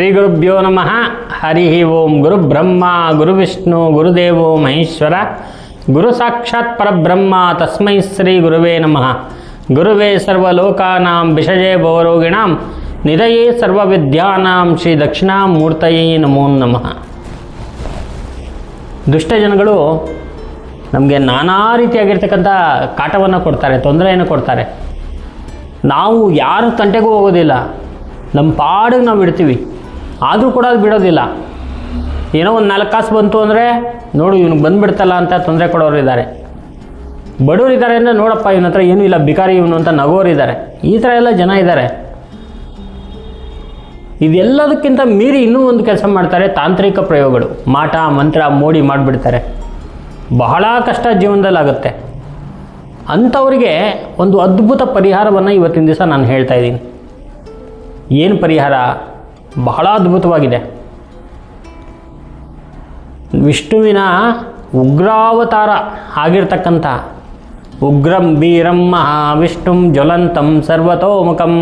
ಶ್ರೀ ಗುರುಭ್ಯೋ ನಮಃ. ಹರಿ ಓಂ ಗುರು ಬ್ರಹ್ಮ, ಗುರು ವಿಷ್ಣು, ಗುರುದೇವೋ ಮಹೇಶ್ವರ. ಗುರು ಸಾಕ್ಷಾತ್ ಪರಬ್ರಹ್ಮ, ತಸ್ಮೈ ಶ್ರೀ ಗುರುವೇ ನಮಃ. ಗುರುವೇ ಸರ್ವಲೋಕಾನಾಂ ವಿಷಜೇ ಭವರೋಗಿಣಾಂ. ನಿಧಯೇ ಸರ್ವವಿದ್ಯಾನಾಂ ಶ್ರೀ ದಕ್ಷಿಣಾಮೂರ್ತಯೇ ನಮೋ ನಮಃ. ದುಷ್ಟ ಜನಗಳು ನಮಗೆ ನಾನಾ ರೀತಿಯಾಗಿರ್ತಕ್ಕಂಥ ಕಾಟವನ್ನು ಕೊಡ್ತಾರೆ, ತೊಂದರೆಯನ್ನು ಕೊಡ್ತಾರೆ. ನಾವು ಯಾರ ತಂಟೆಗೂ ಹೋಗೋದಿಲ್ಲ. ನಮ್ಮ ಪಾಡಿಗೆ ನಾವು ಬಿಡ್ತೀವಿ ಆದರೂ ಕೂಡ ಅದು ಬಿಡೋದಿಲ್ಲ. ಏನೋ ಒಂದು ನಾಲ್ಕು ಕಾಸು ಬಂತು ಅಂದರೆ, ನೋಡು ಇವ್ನಿಗೆ ಬಂದುಬಿಡ್ತಲ್ಲ ಅಂತ ತೊಂದರೆ ಕೊಡೋರು ಇದ್ದಾರೆ ಬಡವರು ಇದ್ದಾರೆ ಅಂದರೆ ನೋಡಪ್ಪ, ಇವನ ಹತ್ರ ಏನೂ ಇಲ್ಲ ಬಿಕಾರಿ ಇವನು ಅಂತ ನಗೋರು ಇದ್ದಾರೆ ಈ ಥರ ಎಲ್ಲ ಜನ ಇದ್ದಾರೆ ಇದೆಲ್ಲದಕ್ಕಿಂತ ಮೀರಿ ಇನ್ನೂ ಒಂದು ಕೆಲಸ ಮಾಡ್ತಾರೆ ತಾಂತ್ರಿಕ ಪ್ರಯೋಗಗಳು. ಮಾಟ, ಮಂತ್ರ, ಮೋಡಿ ಮಾಡಿಬಿಡ್ತಾರೆ. ಬಹಳ ಕಷ್ಟ ಜೀವನದಲ್ಲಾಗುತ್ತೆ. ಅಂಥವ್ರಿಗೆ ಒಂದು ಅದ್ಭುತ ಪರಿಹಾರವನ್ನು ಇವತ್ತಿನ ದಿವಸ ನಾನು ಹೇಳ್ತಾ ಇದ್ದೀನಿ. ಏನು ಪರಿಹಾರ? ಬಹಳ ಅದ್ಭುತವಾಗಿದೆ. ವಿಷ್ಣುವಿನ ಉಗ್ರಾವತಾರ ಆಗಿರ್ತಕ್ಕಂಥ ಉಗ್ರಂ, ವೀರಂ, ಮಹಾವಿಷ್ಣುಂ, ಜ್ವಲಂತಂ, ಸರ್ವತೋಮುಖಂ,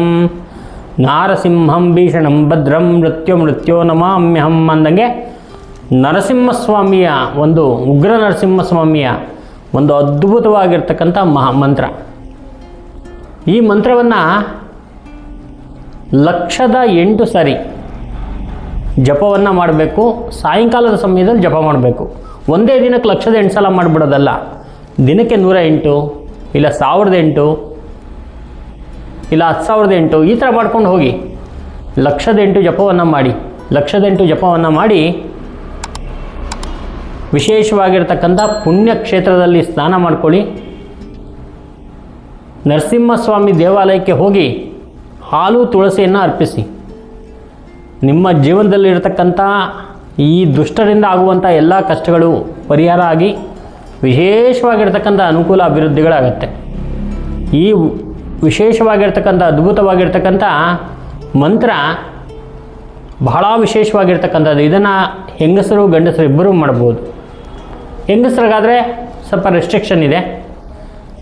ನಾರಸಿಂಹಂ, ಭೀಷಣಂ, ಭದ್ರಂ, ಮೃತ್ಯು, ಮೃತ್ಯೋ ನಮಾಮ್ಯಹಂ ಅಂದಂಗೆ ನರಸಿಂಹಸ್ವಾಮಿಯ ಒಂದು ಉಗ್ರ ನರಸಿಂಹಸ್ವಾಮಿಯ ಒಂದು ಅದ್ಭುತವಾಗಿರ್ತಕ್ಕಂಥ ಮಹಾ ಮಂತ್ರ ಈ ಮಂತ್ರವನ್ನು ಲಕ್ಷದ ಎಂಟು ಸರಿ ಜಪವನ್ನು ಮಾಡಬೇಕು, ಸಾಯಂಕಾಲದ ಸಮಯದಲ್ಲಿ ಜಪ ಮಾಡಬೇಕು. ಒಂದೇ ದಿನಕ್ಕೆ ಲಕ್ಷದ ಎಂಟು ಸಲ ಮಾಡಿಬಿಡೋದಲ್ಲ. ದಿನಕ್ಕೆ ನೂರ ಎಂಟು, ಇಲ್ಲ ಸಾವಿರದ ಎಂಟು, ಇಲ್ಲ ಹತ್ತು ಸಾವಿರದ ಎಂಟು, ಈ ಥರ ಮಾಡ್ಕೊಂಡು ಹೋಗಿ. ಲಕ್ಷದ ಎಂಟು ಜಪವನ್ನು ಮಾಡಿ, ಲಕ್ಷದ ಎಂಟು ಜಪವನ್ನು ಮಾಡಿ ವಿಶೇಷವಾಗಿರ್ತಕ್ಕಂಥ ಪುಣ್ಯಕ್ಷೇತ್ರದಲ್ಲಿ ಸ್ನಾನ ಮಾಡ್ಕೊಳ್ಳಿ. ನರಸಿಂಹಸ್ವಾಮಿ ದೇವಾಲಯಕ್ಕೆ ಹೋಗಿ ಹಾಲು ತುಳಸಿಯನ್ನು ಅರ್ಪಿಸಿ. ನಿಮ್ಮ ಜೀವನದಲ್ಲಿರತಕ್ಕಂಥ ಈ ದುಷ್ಟರಿಂದ ಆಗುವಂಥ ಎಲ್ಲ ಕಷ್ಟಗಳು ಪರಿಹಾರ ಆಗಿ ವಿಶೇಷವಾಗಿರ್ತಕ್ಕಂಥ ಅನುಕೂಲ ಅಭಿವೃದ್ಧಿಗಳಾಗತ್ತೆ. ಈ ವಿಶೇಷವಾಗಿರ್ತಕ್ಕಂಥ, ಅದ್ಭುತವಾಗಿರ್ತಕ್ಕಂಥ ಮಂತ್ರ ಬಹಳ ವಿಶೇಷವಾಗಿರ್ತಕ್ಕಂಥದ್ದು. ಇದನ್ನು ಹೆಂಗಸರು, ಗಂಡಸರು ಇಬ್ಬರೂ ಮಾಡ್ಬೋದು. ಹೆಂಗಸರಿಗಾದರೆ ಸ್ವಲ್ಪ ರೆಸ್ಟ್ರಿಕ್ಷನ್ ಇದೆ.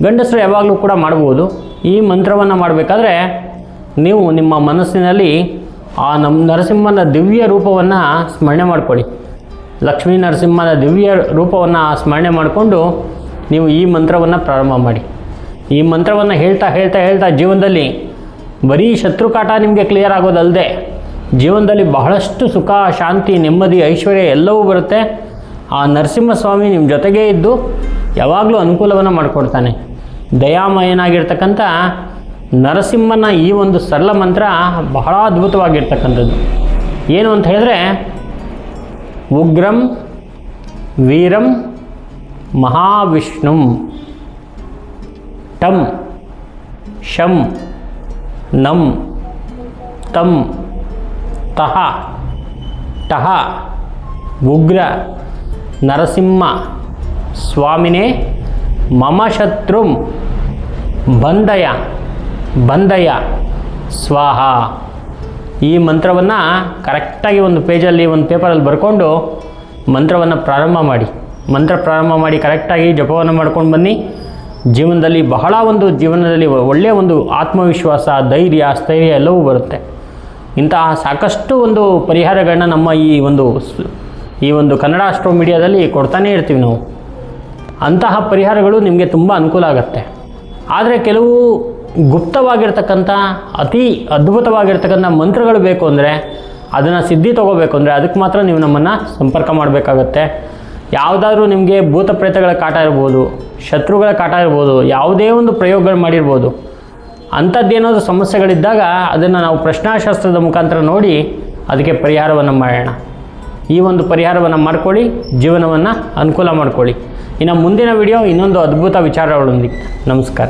ಗಂಡಸರು ಯಾವಾಗಲೂ ಕೂಡ ಮಾಡ್ಬೋದು. ಈ ಮಂತ್ರವನ್ನು ಮಾಡಬೇಕಾದ್ರೆ ನೀವು ನಿಮ್ಮ ಮನಸ್ಸಿನಲ್ಲಿ ಆ ನಮ್ಮ ನರಸಿಂಹನ ದಿವ್ಯ ರೂಪವನ್ನು ಸ್ಮರಣೆ ಮಾಡ್ಕೊಳ್ಳಿ. ಲಕ್ಷ್ಮೀ ನರಸಿಂಹನ ದಿವ್ಯ ರೂಪವನ್ನು ಸ್ಮರಣೆ ಮಾಡಿಕೊಂಡು ನೀವು ಈ ಮಂತ್ರವನ್ನು ಪ್ರಾರಂಭ ಮಾಡಿ. ಈ ಮಂತ್ರವನ್ನು ಹೇಳ್ತಾ ಹೇಳ್ತಾ ಹೇಳ್ತಾ ಜೀವನದಲ್ಲಿ ಬರೀ ಶತ್ರುಕಾಟ ನಿಮಗೆ ಕ್ಲಿಯರ್ ಆಗೋದಲ್ಲದೆ ಜೀವನದಲ್ಲಿ ಬಹಳಷ್ಟು ಸುಖ, ಶಾಂತಿ, ನೆಮ್ಮದಿ, ಐಶ್ವರ್ಯ ಎಲ್ಲವೂ ಬರುತ್ತೆ. ಆ ನರಸಿಂಹಸ್ವಾಮಿ ನಿಮ್ಮ ಜೊತೆಗೇ ಇದ್ದು ಯಾವಾಗಲೂ ಅನುಕೂಲವನ್ನು ಮಾಡಿಕೊಡ್ತಾನೆ. ದಯಾಮಯನಾಗಿರ್ತಕ್ಕಂಥ ನರಸಿಂಹನ ಈ ಒಂದು ಸರಳ ಮಂತ್ರ ಬಹಳ ಅದ್ಭುತವಾಗಿರ್ತಕ್ಕಂಥದ್ದು. ಏನು ಅಂತ ಹೇಳಿದ್ರೆ, ಉಗ್ರಂ, ವೀರಂ, ಮಹಾವಿಷ್ಣುಂ, ಟಂ, ಶಂ, ನಂ, ತಂ, ತಹ, ಟಹ, ಉಗ್ರ, ನರಸಿಂಹ, ಸ್ವಾಮಿನೇ, ಮಮ ಶತ್ರುಂ, ಬಂದಯ. ಬಂದಯ ಸ್ವಾಹ. ಈ ಮಂತ್ರವನ್ನು ಕರೆಕ್ಟಾಗಿ ಒಂದು ಪೇಜಲ್ಲಿ, ಒಂದು ಪೇಪರಲ್ಲಿ ಬರ್ಕೊಂಡು ಮಂತ್ರವನ್ನು ಪ್ರಾರಂಭ ಮಾಡಿ. ಮಂತ್ರ ಪ್ರಾರಂಭ ಮಾಡಿ ಕರೆಕ್ಟಾಗಿ ಜಪವನ್ನು ಮಾಡ್ಕೊಂಡು ಬನ್ನಿ. ಜೀವನದಲ್ಲಿ ಬಹಳ ಒಂದು ಜೀವನದಲ್ಲಿ ಒಳ್ಳೆಯ ಒಂದು ಆತ್ಮವಿಶ್ವಾಸ, ಧೈರ್ಯ, ಸ್ಥೈರ್ಯ ಎಲ್ಲವೂ ಬರುತ್ತೆ. ಇಂತಹ ಸಾಕಷ್ಟು ಒಂದು ಪರಿಹಾರಗಳನ್ನ ನಮ್ಮ ಈ ಒಂದು ಈ ಒಂದು ಕನ್ನಡ ಅಷ್ಟೋ ಮೀಡಿಯಾದಲ್ಲಿ ಕೊಡ್ತಾನೇ ಇರ್ತೀವಿ ನಾವು. ಅಂತಹ ಪರಿಹಾರಗಳು ನಿಮಗೆ ತುಂಬ ಅನುಕೂಲ ಆಗುತ್ತೆ. ಆದರೆ ಕೆಲವು ಗುಪ್ತವಾಗಿರ್ತಕ್ಕಂಥ, ಅತಿ ಅದ್ಭುತವಾಗಿರ್ತಕ್ಕಂಥ ಮಂತ್ರಗಳು ಬೇಕು ಅಂದರೆ, ಅದನ್ನು ಸಿದ್ಧಿ ತೊಗೋಬೇಕು ಅಂದರೆ, ಅದಕ್ಕೆ ಮಾತ್ರ ನೀವು ನಮ್ಮನ್ನು ಸಂಪರ್ಕ ಮಾಡಬೇಕಾಗತ್ತೆ. ಯಾವುದಾದ್ರೂ ನಿಮಗೆ ಭೂತ ಪ್ರೇತಗಳ ಕಾಟ ಇರ್ಬೋದು, ಶತ್ರುಗಳ ಕಾಟ ಇರ್ಬೋದು, ಯಾವುದೇ ಒಂದು ಪ್ರಯೋಗಗಳು ಮಾಡಿರ್ಬೋದು, ಅಂಥದ್ದೇನಾದರೂ ಸಮಸ್ಯೆಗಳಿದ್ದಾಗ ಅದನ್ನು ನಾವು ಪ್ರಶ್ನಾಶಾಸ್ತ್ರದ ಮುಖಾಂತರ ನೋಡಿ ಅದಕ್ಕೆ ಪರಿಹಾರವನ್ನು ಮಾಡೋಣ. ಈ ಒಂದು ಪರಿಹಾರವನ್ನು ಮಾಡ್ಕೊಳ್ಳಿ, ಜೀವನವನ್ನು ಅನುಕೂಲ ಮಾಡ್ಕೊಳ್ಳಿ. ಇನ್ನು ಮುಂದಿನ ವಿಡಿಯೋ ಇನ್ನೊಂದು ಅದ್ಭುತ ವಿಚಾರಗಳೊಂದಿಗೆ. ನಮಸ್ಕಾರ.